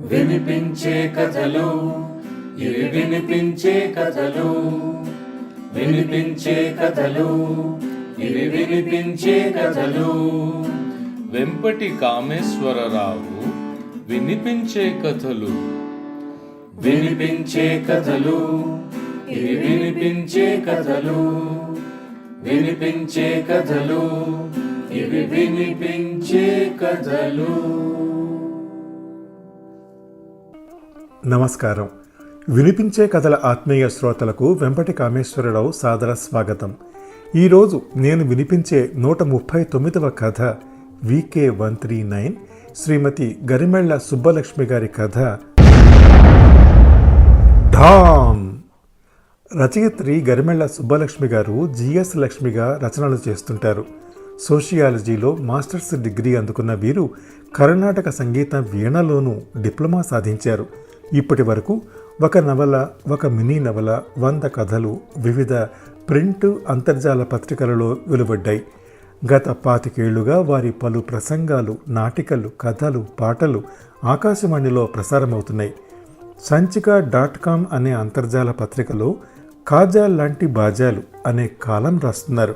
వినిపించే కథలు ఇవి వినిపించే కథలు. వినిపించే కథలు ఇవి వినిపించే కథలు. వెంపటి కామేశ్వరరావు వినిపించే కథలు. వినిపించే కథలు ఇవి వినిపించే కథలు. వినిపించే కథలు ఇవి వినిపించే కథలు. నమస్కారం. వినిపించే కథల ఆత్మీయ శ్రోతలకు వెంపటి కామేశ్వరరావు సాదర స్వాగతం. ఈరోజు నేను వినిపించే నూట ముప్పై తొమ్మిదవ కథ వికే వన్ త్రీ నైన్ శ్రీమతి గరిమెళ్ళ సుబ్బలక్ష్మి గారి కథ. ఢామ్! రచయిత్రి గరిమెళ్ళ సుబ్బలక్ష్మి గారు జిఎస్ లక్ష్మిగా రచనలు చేస్తుంటారు. సోషియాలజీలో మాస్టర్స్ డిగ్రీ అందుకున్న వీరు కర్ణాటక సంగీత వీణలోనూ డిప్లొమా సాధించారు. ఇప్పటి వరకు ఒక నవల ఒక మినీ నవల వంద కథలు వివిధ ప్రింట్ అంతర్జాల పత్రికలలో వెలువడ్డాయి. గత పాతికేళ్ళుగా వారి పలు ప్రసంగాలు నాటికలు కథలు పాటలు ఆకాశవాణిలో ప్రసారమవుతున్నాయి. సంచిక డాట్ కామ్ అనే అంతర్జాల పత్రికలో కాజా లాంటి బాజాలు అనే కాలం రాస్తున్నారు.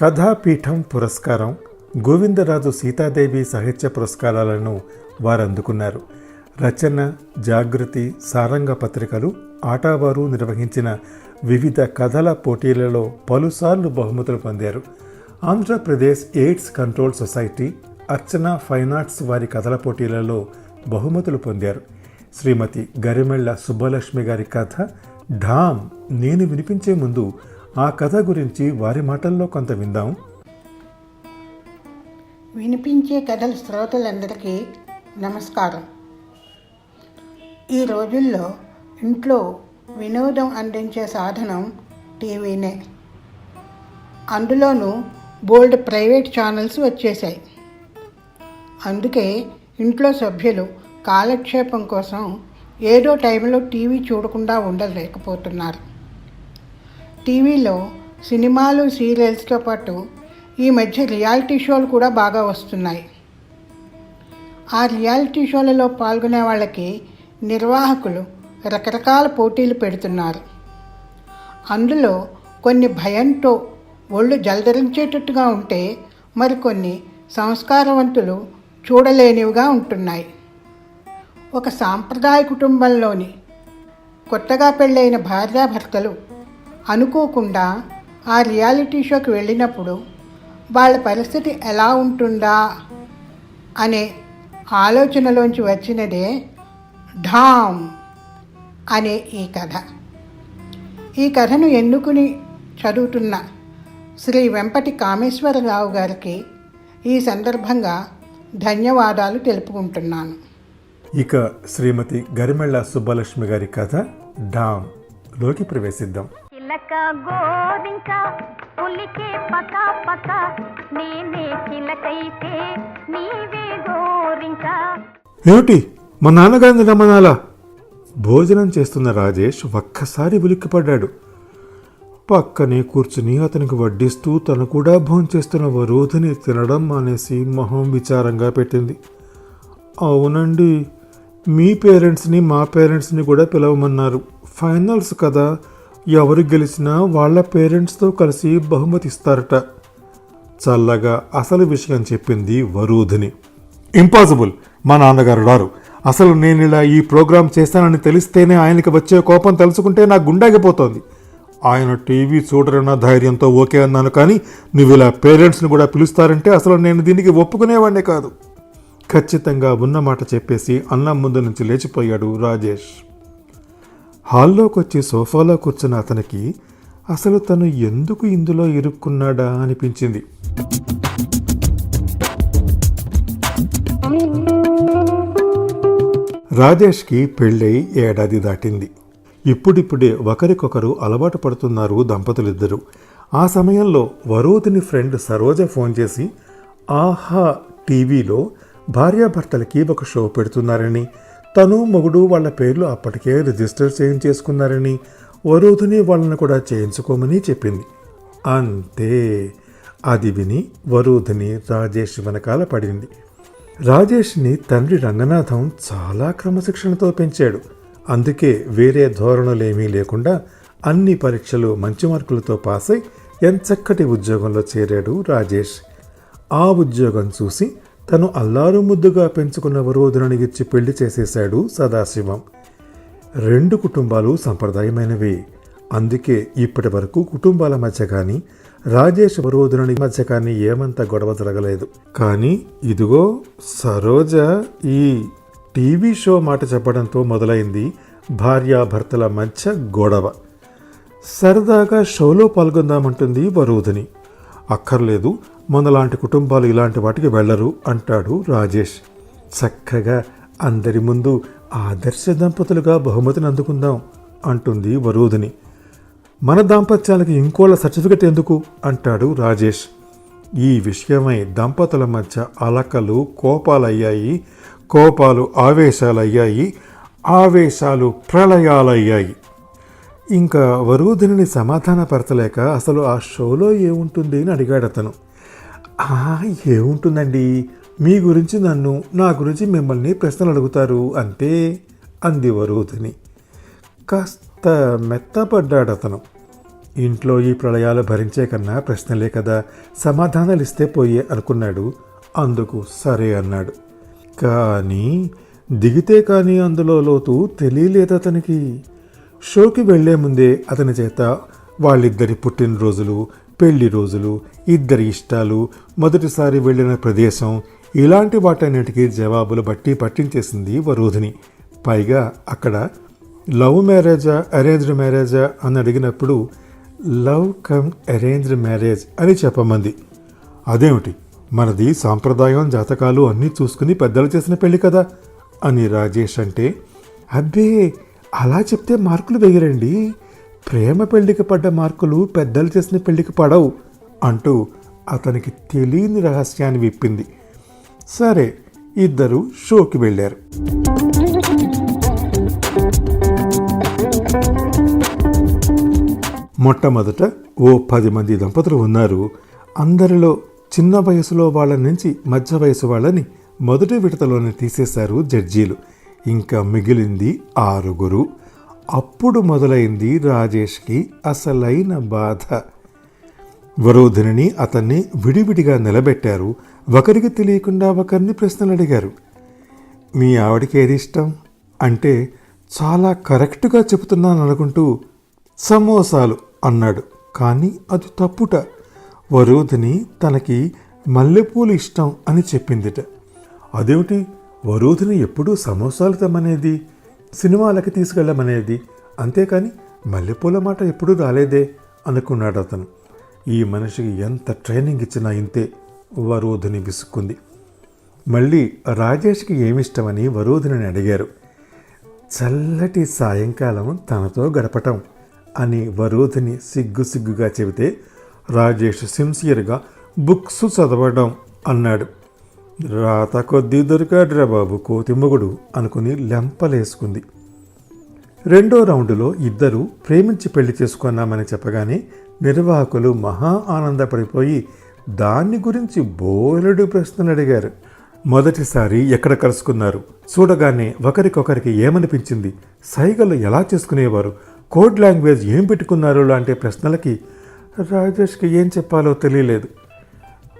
కథాపీఠం పురస్కారం గోవిందరాజు సీతాదేవి సాహిత్య పురస్కారాలను వారు అందుకున్నారు రచన జాగృతి సారంగ పత్రికలు ఆటావారు నిర్వహించిన వివిధ కథల పోటీలలో పలుసార్లు బహుమతులు పొందారు. Andhra Pradesh AIDS control society Archana fine arts వారి కథల పోటీలలో బహుమతులు పొందారు. శ్రీమతి గరిమెళ్ళ సుబ్బలక్ష్మి గారి కథ ఢామ్ నేను వినిపించే ముందు ఆ కథ గురించి వారి మాటల్లో కొంత విందాం. వినిపించే కథల శ్రోతలందరికీ నమస్కారం. ఈ రోజుల్లో ఇంట్లో వినోదం అందించే సాధనం టీవీనే. అందులోనూ బోల్డ్ ప్రైవేట్ ఛానల్స్ వచ్చేసాయి అందుకే ఇంట్లో సభ్యులు కాలక్షేపం కోసం ఏదో టైంలో టీవీ చూడకుండా ఉండలేకపోతున్నారు. టీవీలో సినిమాలు సీరియల్స్తో పాటు ఈ మధ్య రియాలిటీ షోలు కూడా బాగా వస్తున్నాయి. ఆ రియాలిటీ షోలలో పాల్గొనే వాళ్ళకి నిర్వాహకులు రకరకాల పోటీలు పెడుతున్నారు. అందులో కొన్ని భయంతో ఒళ్ళు జలధరించేటట్టుగా ఉంటే మరికొన్ని సంస్కారవంతులు చూడలేనివిగా ఉంటున్నాయి. ఒక సాంప్రదాయ కుటుంబంలోని కొత్తగా పెళ్ళైన భార్యాభర్తలు అనుకోకుండా ఆ రియాలిటీ షోకి వెళ్ళినప్పుడు వాళ్ళ పరిస్థితి ఎలా ఉంటుందా అనే ఆలోచనలోంచి వచ్చినదే ఢామ్ అనే ఈ కథ. ఈ కథను ఎన్నుకుని చదువుతున్న శ్రీ వెంపటి కామేశ్వరరావు గారికి ఈ సందర్భంగా ధన్యవాదాలు తెలుపుకుంటున్నాను. ఇక శ్రీమతి గరిమెళ్ళ సుబ్బలక్ష్మి గారి కథ డామ్లోకి ప్రవేశిద్దాం. చిలక గోరింక పులికే పక పక నేనే చిలకైతే నీవే గోరింక. ఏమిటి? మా నాన్నగారిని రమ్మనాలా? భోజనం చేస్తున్న రాజేష్ ఒక్కసారి ఉలిక్కిపడ్డాడు. పక్కనే కూర్చుని అతనికి వడ్డిస్తూ తను కూడా భోంచేస్తున్న వరోధిని తినడం మానేసి మొహం విచారంగా పెట్టింది. అవునండి మీ పేరెంట్స్ని మా పేరెంట్స్ని కూడా పిలవమన్నారు. ఫైనల్స్ కదా ఎవరు గెలిచినా వాళ్ళ పేరెంట్స్తో కలిసి బహుమతి ఇస్తారట. చల్లగా అసలు విషయం చెప్పింది వరూధిని. ఇంపాసిబుల్ మా నాన్నగారు రారు. అసలు నేను ఇలా ఈ ప్రోగ్రాం చేస్తానని తెలిస్తేనే ఆయనకి వచ్చే కోపం తెలుసుకుంటే నా గుండాగిపోతోంది ఆయన టీవీ చూడరన్న ధైర్యంతో ఓకే అన్నాను కానీ నువ్వు ఇలా పేరెంట్స్ని కూడా పిలుస్తారంటే అసలు నేను దీనికి ఒప్పుకునేవాడినే కాదు. ఖచ్చితంగా ఉన్న మాట చెప్పేసి అన్నం ముందు నుంచి లేచిపోయాడు రాజేష్. హాల్లోకి వచ్చి సోఫాలో కూర్చున్న అతనికి అసలు తను ఎందుకు ఇందులో ఇరుక్కున్నాడా అనిపించింది. రాజేష్కి పెళ్ళై ఏడాది దాటింది. ఇప్పుడిప్పుడే ఒకరికొకరు అలవాటు పడుతున్నారు దంపతులిద్దరూ. ఆ సమయంలో వరోధిని ఫ్రెండ్ సరోజ ఫోన్ చేసి ఆహా టీవీలో భార్యాభర్తలకి ఒక షో పెడుతున్నారని తను మొగుడు వాళ్ళ పేర్లు అప్పటికే రిజిస్టర్ చేయించేసుకున్నారని వరోధిని వాళ్ళని కూడా చేయించుకోమని చెప్పింది. అంతే అది విని వరోధిని రాజేష్ వెనకాల పడింది. రాజేష్ని తండ్రి రంగనాథం చాలా క్రమశిక్షణతో పెంచాడు. అందుకే వేరే ధోరణులేమీ లేకుండా అన్ని పరీక్షలు మంచి మార్కులతో పాస్ అయి ఎంచక్కటి ఉద్యోగంలో చేరాడు రాజేష్. ఆ ఉద్యోగం చూసి తను అల్లారు ముద్దుగా పెంచుకున్న వరోధులను ఇచ్చి పెళ్ళి చేసేశాడు సదాశివం. రెండు కుటుంబాలు సంప్రదాయమైనవి. అందుకే ఇప్పటి వరకు కుటుంబాల మధ్య కానీ రాజేష్ వరోధుని మధ్య కానీ ఏమంత గొడవ జరగలేదు. కానీ ఇదిగో సరోజ ఈ టీవీ షో మాట చెప్పడంతో మొదలైంది భార్యాభర్తల మధ్య గొడవ. సరదాగా షోలో పాల్గొందామంటుంది వరూధిని. అక్కర్లేదు మనలాంటి కుటుంబాలు ఇలాంటి వాటికి వెళ్ళరు అంటాడు రాజేష్. చక్కగా అందరి ముందు ఆదర్శ దంపతులుగా బహుమతిని అందుకుందాం అంటుంది వరూధుని. మన దాంపత్యాలకి ఇంకోళ్ళ సర్టిఫికెట్ ఎందుకు? అంటాడు రాజేష్. ఈ విషయమై దంపతుల మధ్య అలకలు కోపాలయ్యాయి. కోపాలు ఆవేశాలయ్యాయి. ఆవేశాలు ప్రళయాలయ్యాయి. ఇంకా వరూధిని సమాధానపరచలేక అసలు ఆ షోలో ఏముంటుంది అని అడిగాడు అతను ఏముంటుందండి? మీ గురించి నన్ను నా గురించి మిమ్మల్ని ప్రశ్నలు అడుగుతారు అంతే అంది వరూధిని కాస్త మెత్తపడ్డాడు అతను. ఇంట్లో ఈ ప్రళయాలు భరించే కన్నా ప్రశ్నలే కదా సమాధానాలు ఇస్తే పోయే అనుకున్నాడు. అందుకు సరే అన్నాడు. కానీ దిగితే కానీ అందులో లోతు తెలియలేదు అతనికి. షోకి వెళ్ళే ముందే అతని చేత వాళ్ళిద్దరి పుట్టినరోజులు పెళ్ళి రోజులు ఇద్దరి ఇష్టాలు మొదటిసారి వెళ్ళిన ప్రదేశం ఇలాంటి వాటన్నిటికీ జవాబులు బట్టి పట్టించేసింది వరోధిని. పైగా అక్కడ లవ్ మ్యారేజా అరేంజ్డ్ మ్యారేజా అని అడిగినప్పుడు లవ్ కమ్ అరేంజ్డ్ మ్యారేజ్ అని చెప్పమంది. అదేమిటి? మనది సాంప్రదాయం జాతకాలు అన్నీ చూసుకుని పెద్దలు చేసిన పెళ్ళి కదా? అని రాజేష్ అంటే అబ్బే అలా చెప్తే మార్కులు వేయరండి. ప్రేమ పెళ్ళికి పడ్డ మార్కులు పెద్దలు చేసిన పెళ్ళికి పడవు అంటూ అతనికి తెలియని రహస్యాన్ని విప్పింది. సరే ఇద్దరు షోకి వెళ్ళారు. మొట్టమొదట ఓ పది మంది దంపతులు ఉన్నారు. అందరిలో చిన్న వయసులో వాళ్ళ నుంచి మధ్య వయసు వాళ్ళని మొదటి విడతలోనే తీసేశారు జడ్జీలు. ఇంకా మిగిలింది ఆరుగురు. అప్పుడు మొదలైంది రాజేష్కి అసలైన బాధ. వరోధిని అతన్ని విడివిడిగా నిలబెట్టారు. ఒకరికి తెలియకుండా ఒకరిని ప్రశ్నలు అడిగారు. మీ ఆవిడకి ఏది ఇష్టం? అంటే చాలా కరెక్ట్గా చెబుతున్నాను అనుకుంటూ సమోసాలు అన్నాడు. కానీ అది తప్పుట. వరూధిని తనకి మల్లెపూలు ఇష్టం అని చెప్పిందిట. అదేమిటి? వరూధిని ఎప్పుడూ సమోసాలు తెమ్మనేది? సినిమాలకి తీసుకెళ్ళమనేది? అంతేకాని మల్లెపూల మాట ఎప్పుడూ రాలేదే? అనుకున్నాడు అతను. ఈ మనిషికి ఎంత ట్రైనింగ్ ఇచ్చినా ఇంతే వరోధిని విసుక్కుంది. మళ్ళీ రాజేష్కి ఏమిష్టమని వరోధిని అడిగారు. చల్లటి సాయంకాలం తనతో గడపటం. అని వరోధిని సిగ్గు సిగ్గుగా చెబితే రాజేష్ సిన్సియర్గా బుక్స్ చదవడం అన్నాడు. రాత కొద్దీ దొరికాడురా బాబు కోతిమ్మగుడు అనుకుని లెంపలేసుకుంది. రెండో రౌండులో ఇద్దరు ప్రేమించి పెళ్ళి చేసుకున్నామని చెప్పగానే నిర్వాహకులు మహా ఆనందపడిపోయి దాన్ని గురించి బోలెడు ప్రశ్నలు అడిగారు. మొదటిసారి ఎక్కడ కలుసుకున్నారు? చూడగానే ఒకరికొకరికి ఏమనిపించింది? సైగలు ఎలా చేసుకునేవారు? కోడ్ లాంగ్వేజ్ ఏం పెట్టుకున్నారు లాంటి ప్రశ్నలకి రాజేష్కి ఏం చెప్పాలో తెలియలేదు.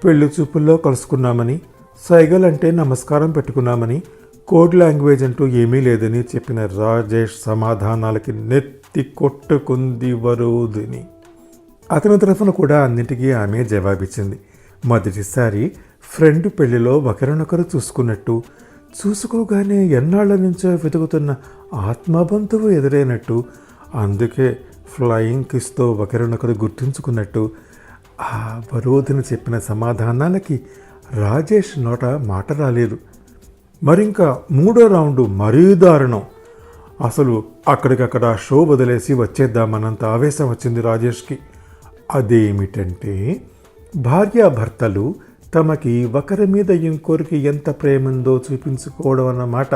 పెళ్ళి చూపుల్లో కలుసుకున్నామని సైగల్ అంటే నమస్కారం పెట్టుకున్నామని కోడ్ లాంగ్వేజ్ అంటూ ఏమీ లేదని చెప్పిన రాజేష్ సమాధానాలకి నెత్తి కొట్టుకుంది వరోధిని అతని తరఫున కూడా అన్నిటికీ ఆమె జవాబిచ్చింది. మొదటిసారి ఫ్రెండ్ పెళ్ళిలో ఒకరినొకరు చూసుకున్నట్టు చూసుకోగానే ఎన్నాళ్ళ నుంచో వెతుకుతున్న ఆత్మబంధువు ఎదురైనట్టు అందుకే ఫ్లయింగ్ కిస్తో ఒకరినొకరు గుర్తుంచుకున్నట్టు ఆ వరోధిని చెప్పిన సమాధానాలకి రాజేష్ నోట మాట రాలేదు. మరింకా మూడో రౌండ్ మరీ దారుణం. అసలు అక్కడికక్కడ షో వదిలేసి వచ్చేద్దామన్నంత ఆవేశం వచ్చింది రాజేష్కి. అదేమిటంటే భార్యాభర్తలు తమకి ఒకరి మీద ఇంకొకరికి ఎంత ప్రేమందో చూపించుకోవడం అన్నమాట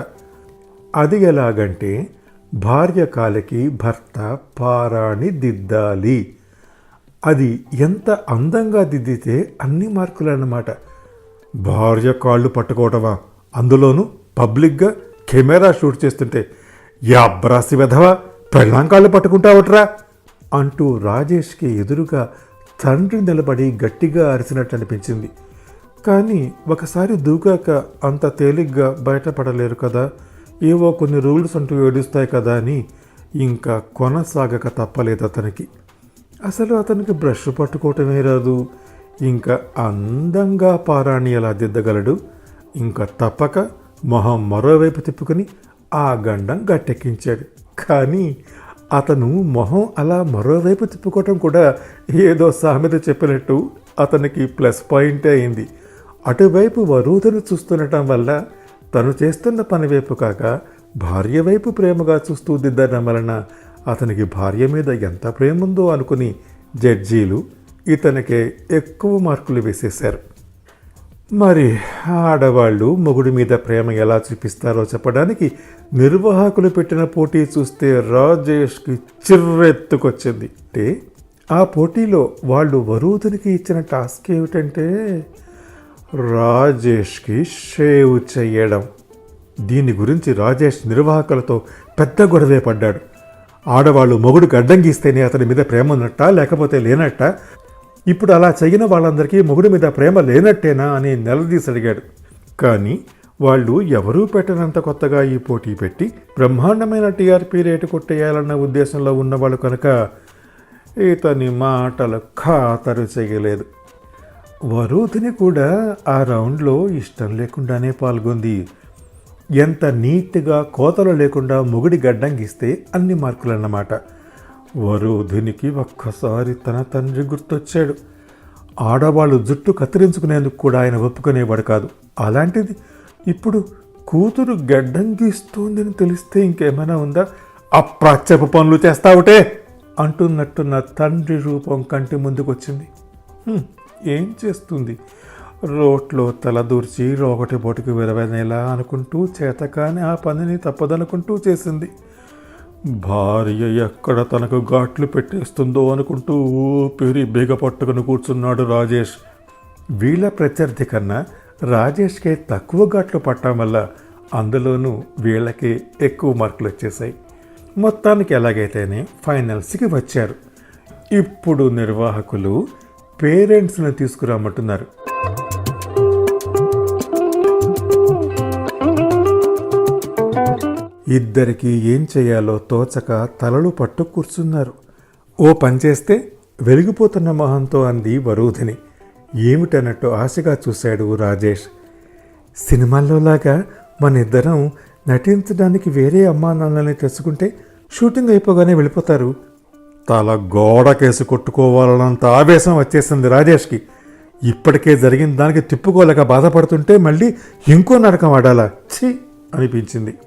అది ఎలాగంటే భార్య కాలికి భర్త పారాణి దిద్దాలి. అది ఎంత అందంగా దిద్దితే అన్ని మార్కులు అన్నమాట భార్య కాళ్ళు పట్టుకోవటమా? అందులోనూ పబ్లిక్గా కెమెరా షూట్ చేస్తుంటే యా యాబ్రాసి వెధవా పెళ్ళాంకాళ్ళు పట్టుకుంటావట్రా అంటూ రాజేష్కి ఎదురుగా తండ్రి నిలబడి గట్టిగా అరిచినట్టు అనిపించింది కానీ ఒకసారి దూకాక అంత తేలిగ్గా బయటపడలేరు కదా. ఏవో కొన్ని రూల్స్ అంటూ ఏడుస్తాయి కదా అని ఇంకా కొనసాగక తప్పలేదు అతనికి. అసలు అతనికి బ్రష్ పట్టుకోవటమే రాదు. ఇంకా అందంగా పారాణి ఎలా దిద్దగలడు? ఇంకా తప్పక మొహం మరోవైపు తిప్పుకొని ఆ గండం గట్టెక్కించాడు. కానీ అతను మొహం అలా మరోవైపు తిప్పుకోవటం కూడా ఏదో సామెత చెప్పినట్టు అతనికి ప్లస్ పాయింటే అయింది. అటువైపు వరూధను చూస్తుండటం వల్ల తను చేస్తున్న పని వైపు కాక భార్య వైపు ప్రేమగా చూస్తూ దిద్దడం వలన అతనికి భార్య మీద ఎంత ప్రేమ ఉందో అనుకుని జడ్జీలు ఇతనికే ఎక్కువ మార్కులు వేసేశారు. మరి ఆడవాళ్ళు మొగుడి మీద ప్రేమ ఎలా చూపిస్తారో చెప్పడానికి నిర్వాహకులు పెట్టిన పోటీ చూస్తే రాజేష్కి చిర్రెత్తుకొచ్చింది. అంటే ఆ పోటీలో వాళ్ళు వరూధునికి ఇచ్చిన టాస్క్ ఏమిటంటే రాజేష్కి షేవ్ చేయడం దీని గురించి రాజేష్ నిర్వాహకులతో పెద్ద గొడవే పడ్డాడు. ఆడవాళ్ళు మొగుడు గడ్డం గీస్తేనే అతని మీద ప్రేమ ఉన్నట్ట లేకపోతే లేనట్ట? ఇప్పుడు అలా చెయ్యిన వాళ్ళందరికీ మొగుడి మీద ప్రేమ లేనట్టేనా అని నిలదీసి అడిగాడు. కానీ వాళ్ళు ఎవరూ పెట్టనంత కొత్తగా ఈ పోటీ పెట్టి బ్రహ్మాండమైన టీఆర్పీ రేటు కొట్టేయాలన్న ఉద్దేశంలో ఉన్నవాళ్ళు కనుక ఇతని మాటలు ఖాతరు చేయలేదు. వరూధిని కూడా ఆ రౌండ్లో ఇష్టం లేకుండానే పాల్గొంది. ఎంత నీట్గా కోతలు లేకుండా మొగుడి గడ్డంగిస్తే అన్ని అన్ని మార్కులన్నమాట. వరూధినికి ఒక్కసారి తన తండ్రి గుర్తొచ్చాడు. ఆడవాళ్ళు జుట్టు కత్తిరించుకునేందుకు కూడా ఆయన ఒప్పుకునేవాడు కాదు. అలాంటిది ఇప్పుడు కూతురు గడ్డంగిస్తోందని తెలిస్తే ఇంకేమైనా ఉందా? అప్రాచ్యపు పనులు చేస్తావుటే! అంటున్నట్టున్న తండ్రి రూపం కంటి ముందుకొచ్చింది. ఏం చేస్తుంది? రోట్లో తలదూర్చి రోగటి బొటికి విరవనేలా అనుకుంటూ చేతకాని ఆ పనిని తప్పదనుకుంటూ చేసింది. భార్య ఎక్కడ తనకు ఘాట్లు పెట్టేస్తుందో అనుకుంటూ ఊపిరి బిగ పట్టుకుని కూర్చున్నాడు రాజేష్. వీళ్ళ ప్రత్యర్థి కన్నా రాజేష్కే తక్కువ ఘాట్లు పట్టడం వల్ల అందులోనూ వీళ్ళకి ఎక్కువ మార్కులు వచ్చేసాయి మొత్తానికి ఎలాగైతేనే ఫైనల్స్కి వచ్చారు. ఇప్పుడు నిర్వాహకులు పేరెంట్స్ని తీసుకురామంటున్నారు. ఇద్దరికి ఏం చేయాలో తోచక తలలు పట్టు కూర్చున్నారు. ఓ పని చేస్తే వెలిగిపోతున్న మొహంతో అంది వరూధిని. ఏమిటన్నట్టు ఆశగా చూశాడు రాజేష్. సినిమాల్లోలాగా మన ఇద్దరం నటించడానికి వేరే అమ్మానాన్నల్ని తెచ్చుకుంటే షూటింగ్ అయిపోగానే వెళ్ళిపోతారు. తల గోడకేసి కొట్టుకోవాలన్నంత ఆవేశం వచ్చేసింది రాజేష్కి. ఇప్పటికే జరిగిన దానికి తిప్పుకోలేక బాధపడుతుంటే మళ్ళీ ఇంకో నరకం ఆడాలా? ఛీ! అనిపించింది.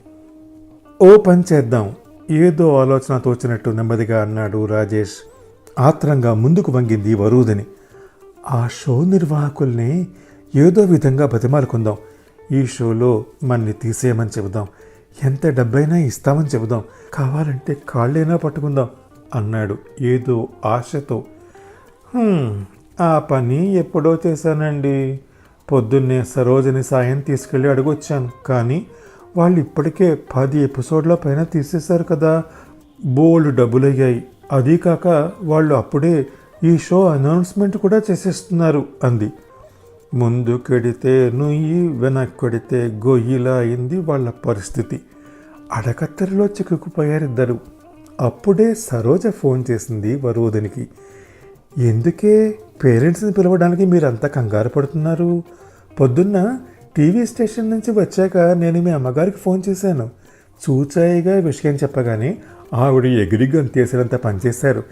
ఓ పని చేద్దాం. ఏదో ఆలోచన తోచినట్టు నెమ్మదిగా అన్నాడు రాజేష్. ఆత్రంగా ముందుకు వంగింది వరూధిని ఆ షో నిర్వాహకుల్ని ఏదో విధంగా బతిమాలుకుందాం. ఈ షోలో మన్ని తీసేయమని చెబుదాం. ఎంత డబ్బైనా ఇస్తామని చెబుదాం. కావాలంటే కాళ్ళైనా పట్టుకుందాం. అన్నాడు ఏదో ఆశతో. ఆ పని ఎప్పుడో చేశానండి. పొద్దున్నే సరోజని సాయం తీసుకెళ్ళి అడుగొచ్చాను. కానీ వాళ్ళు ఇప్పటికే పది ఎపిసోడ్ల పైన తీసేశారు కదా. బోల్డ్ డబ్బులయ్యాయి. అదీ కాక వాళ్ళు అప్పుడే ఈ షో అనౌన్స్మెంట్ కూడా చేసేస్తున్నారు అంది. ముందు కెడితే నుయ్యి వెనక్కొడితే గొయ్యిలా అయింది వాళ్ళ పరిస్థితి. అడకత్తెరలో చిక్కుకుపోయారిద్దరు. అప్పుడే సరోజ ఫోన్ చేసింది వరోధనికి. ఎందుకే పేరెంట్స్ని పిలవడానికి మీరంతా కంగారు పడుతున్నారు? పొద్దున్న టీవీ స్టేషన్ నుంచి వచ్చాక నేను మీ అమ్మగారికి ఫోన్ చేశాను. చూచాయిగా విషయం చెప్పగానే ఆవిడ ఎగిరి గంతేసినంత పనిచేశారు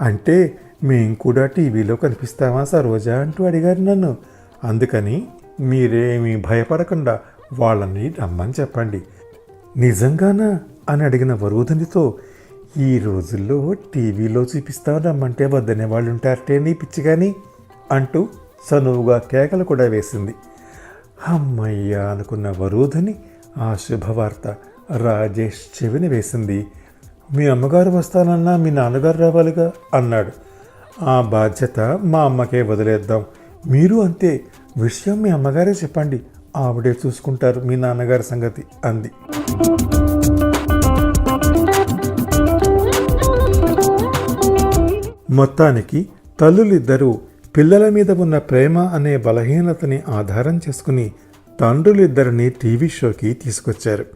అంటే మేము కూడా టీవీలో కనిపిస్తామా సరోజా అంటూ అడిగారు నన్ను. అందుకని మీరేమీ భయపడకుండా వాళ్ళని రమ్మని చెప్పండి. నిజంగానా? అని అడిగిన వరుధనితో ఈ రోజుల్లో టీవీలో చూపిస్తావు రమ్మంటే వద్దనే వాళ్ళు ఉంటారటే నీ పిచ్చిగాని? అంటూ చనువుగా కేకలు కూడా వేసింది. అమ్మయ్య అనుకున్న వరూధని ఆ శుభవార్త రాజేష్ చెవిని వేసింది. మీ అమ్మగారు వస్తానన్నా మీ నాన్నగారు రావాలిగా? అన్నాడు. ఆ బాధ్యత మా అమ్మకే వదిలేద్దాం. మీరు అంతే. విషయం మీ అమ్మగారే చెప్పండి. ఆవిడే చూసుకుంటారు మీ నాన్నగారి సంగతి అంది. మొత్తానికి తల్లులిద్దరూ పిల్లల మీద ఉన్న ప్రేమ అనే బలహీనతని ఆధారం చేసుకుని తండ్రులిద్దరిని టీవీ షోకి తీసుకొచ్చారు.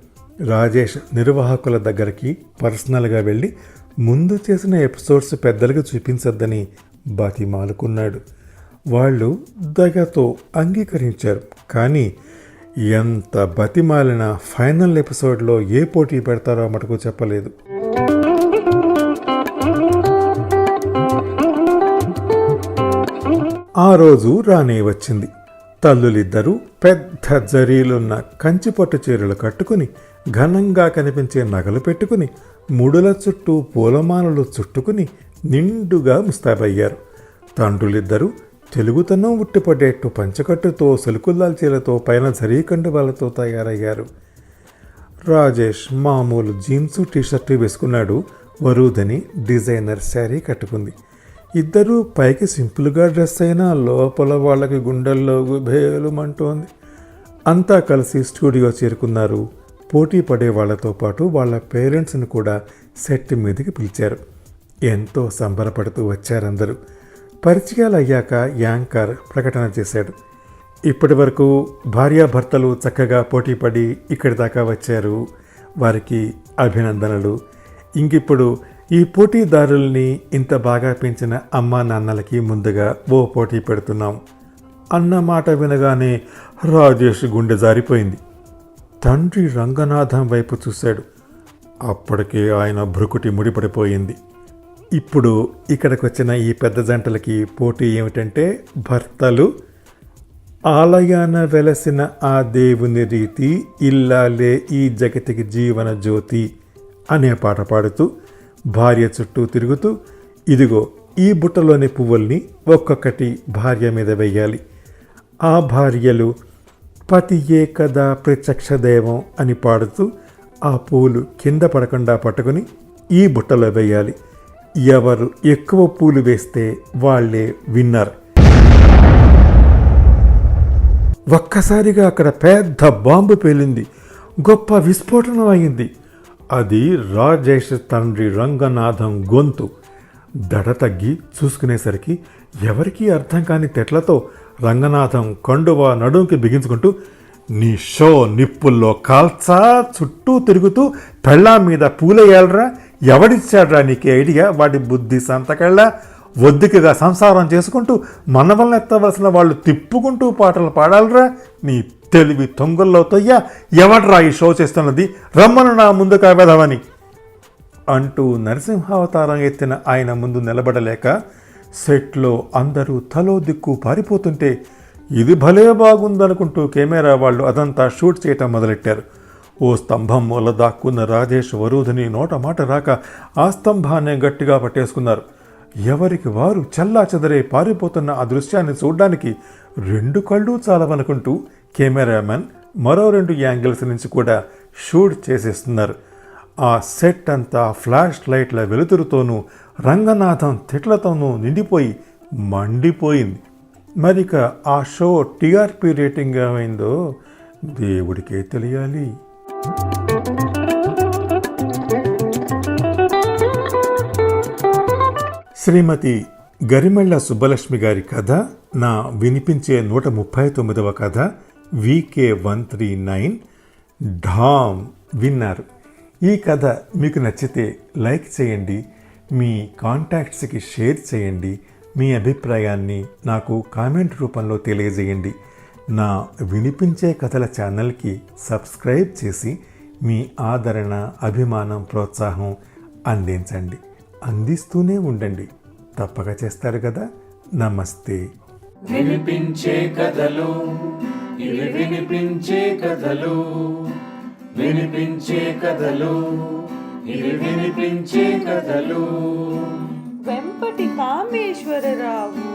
రాజేష్ నిర్వాహకుల దగ్గరికి పర్సనల్గా వెళ్ళి ముందు చేసిన ఎపిసోడ్స్ పెద్దలకు చూపించొద్దని బతిమాలుకున్నాడు వాళ్ళు దగతో అంగీకరించారు. కానీ ఎంత బతిమాలిన ఫైనల్ ఎపిసోడ్లో ఏ పోటీ పెడతారో మటుకు చెప్పలేదు. ఆ రోజు రానే వచ్చింది. తల్లులిద్దరూ పెద్ద జరీలున్న కంచిపట్టు చీరలు కట్టుకుని ఘనంగా కనిపించే నగలు పెట్టుకుని ముడుల చుట్టూ పూలమాలలు చుట్టుకుని నిండుగా ముస్తాబయ్యారు. తండ్రులిద్దరూ తెలుగుతనం ఉట్టిపడేట్టు పంచకట్టుతో చీలతో పైన జరీ వాళ్ళతో తయారయ్యారు. రాజేష్ మామూలు జీన్సు టీషర్టు వేసుకున్నాడు. వరూదని డిజైనర్ శారీ కట్టుకుంది. ఇద్దరూ పైకి సింపుల్గా డ్రెస్ అయినా లోపల వాళ్ళకి గుండెల్లో భేలుమంటోంది అంతా కలిసి స్టూడియో చేరుకున్నారు. పోటీ పడే వాళ్ళతో పాటు వాళ్ళ పేరెంట్స్ని కూడా సెట్ మీదకి పిలిచారు. ఎంతో సంబరపడుతూ వచ్చారందరూ. పరిచయాలు అయ్యాక యాంకర్ ప్రకటన చేశాడు. ఇప్పటి వరకు భార్యాభర్తలు చక్కగా పోటీపడి ఇక్కడి దాకా వచ్చారు. వారికి అభినందనలు. ఇంకిప్పుడు ఈ పోటీదారుల్ని ఇంత బాగా పెంచిన అమ్మా నాన్నలకి ముందుగా ఓ పోటీ పెడుతున్నాం. అన్న మాట వినగానే రాజేష్ గుండె జారిపోయింది. తండ్రి రంగనాథం వైపు చూశాడు. అప్పటికే ఆయన భృకుటి ముడిపడిపోయింది. ఇప్పుడు ఇక్కడికి వచ్చిన ఈ పెద్ద జంటలకి పోటీ ఏమిటంటే భర్తలు. ఆలయాన వెలసిన ఆ దేవుని రీతి ఇల్లాలే ఈ జగతికి జీవన జ్యోతి అనే పాట పాడుతూ భార్య చుట్టూ తిరుగుతూ ఇదిగో ఈ బుట్టలోని పువ్వుల్ని ఒక్కొక్కటి భార్య మీద వెయ్యాలి. ఆ భార్యలు పతియే కదా ప్రత్యక్ష దైవం అని పాడుతూ ఆ పూలు కింద పడకుండా పట్టుకుని ఈ బుట్టలో వేయాలి ఎవరు ఎక్కువ పూలు వేస్తే వాళ్ళే విన్నర్. ఒక్కసారిగా అక్కడ పెద్ద బాంబు పేలింది. గొప్ప విస్ఫోటనం అయింది. అది రాజేష్ తండ్రి రంగనాథం గొంతు. దడ తగ్గి చూసుకునేసరికి ఎవరికీ అర్థం కాని తెట్లతో రంగనాథం కండువ నడుంకి బిగించుకుంటూ నీ షో నిప్పుల్లో కాల్చా చుట్టూ తిరుగుతూ పెళ్ళా మీద పూలేయాలరా? ఎవడిచ్చాడ్రా నీకు ఐడియా? వాడి బుద్ధి సంతకళ్ళ? ఒద్దికగా సంసారం చేసుకుంటూ మనవల్ని ఎత్తవలసిన వాళ్ళు తిప్పుకుంటూ పాటలు పాడాలరా? నీ తెలివి తొంగల్లో తొయ్య ఎవడ్రా ఈ షో చేస్తున్నది? రమ్మను నా ముందు వెదవని అంటూ నరసింహావతారం ఎత్తిన ఆయన ముందు నిలబడలేక సెట్లో అందరూ తలో దిక్కు పారిపోతుంటే ఇది భలే బాగుందనుకుంటూ కెమెరా వాళ్ళు అదంతా షూట్ చేయటం మొదలెట్టారు. ఓ స్తంభం మూల దాక్కున్న రాజేష్ వరూధిని నోట మాట రాక ఆ స్తంభాన్ని గట్టిగా పట్టేసుకున్నారు. ఎవరికి వారు చల్లా చెదరే పారిపోతున్న ఆ దృశ్యాన్ని చూడ్డానికి రెండు కళ్ళు చాలవనుకుంటూ కెమెరామెన్ మరో రెండు యాంగిల్స్ నుంచి కూడా షూట్ చేసేస్తున్నారు. ఆ సెట్ అంతా ఫ్లాష్ లైట్ల వెలుతురుతోనూ రంగనాథం తిట్లతోనూ నిండిపోయి మండిపోయింది. మరిక ఆ షో టీఆర్పీ రేటింగ్ ఏమైందో దేవుడికే తెలియాలి. శ్రీమతి గరిమెళ్ళ సుబ్బలక్ష్మి గారి కథ నా వినిపించే నూట ముప్పై తొమ్మిదవ కథ వికే వన్ త్రీ నైన్ ఢామ్ విన్నారు ఈ కథ మీకు నచ్చితే లైక్ చేయండి మీ కాంటాక్ట్స్కి షేర్ చేయండి మీ అభిప్రాయాన్ని నాకు కామెంట్ రూపంలో తెలియజేయండి. నా వినిపించే కథల ఛానల్కి సబ్స్క్రైబ్ చేసి మీ ఆదరణ అభిమానం ప్రోత్సాహం అందించండి. అందిస్తూనే ఉండండి. తప్పక చేస్తారు కదా. నమస్తే. వినిపించే కథలు ఇవి వినిపించే కథలు వినిపించే కథలు ఇవి వినిపించే కథలు. వెంపటి కామేశ్వరరావు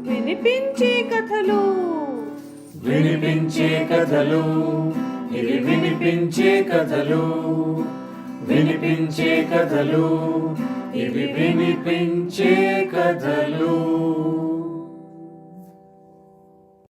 వినిపించే కథలు. వినిపించే కథలు ఇవి వినిపించే కథలు వినిపించే కథలు ఇవి వినిపించే కథలు.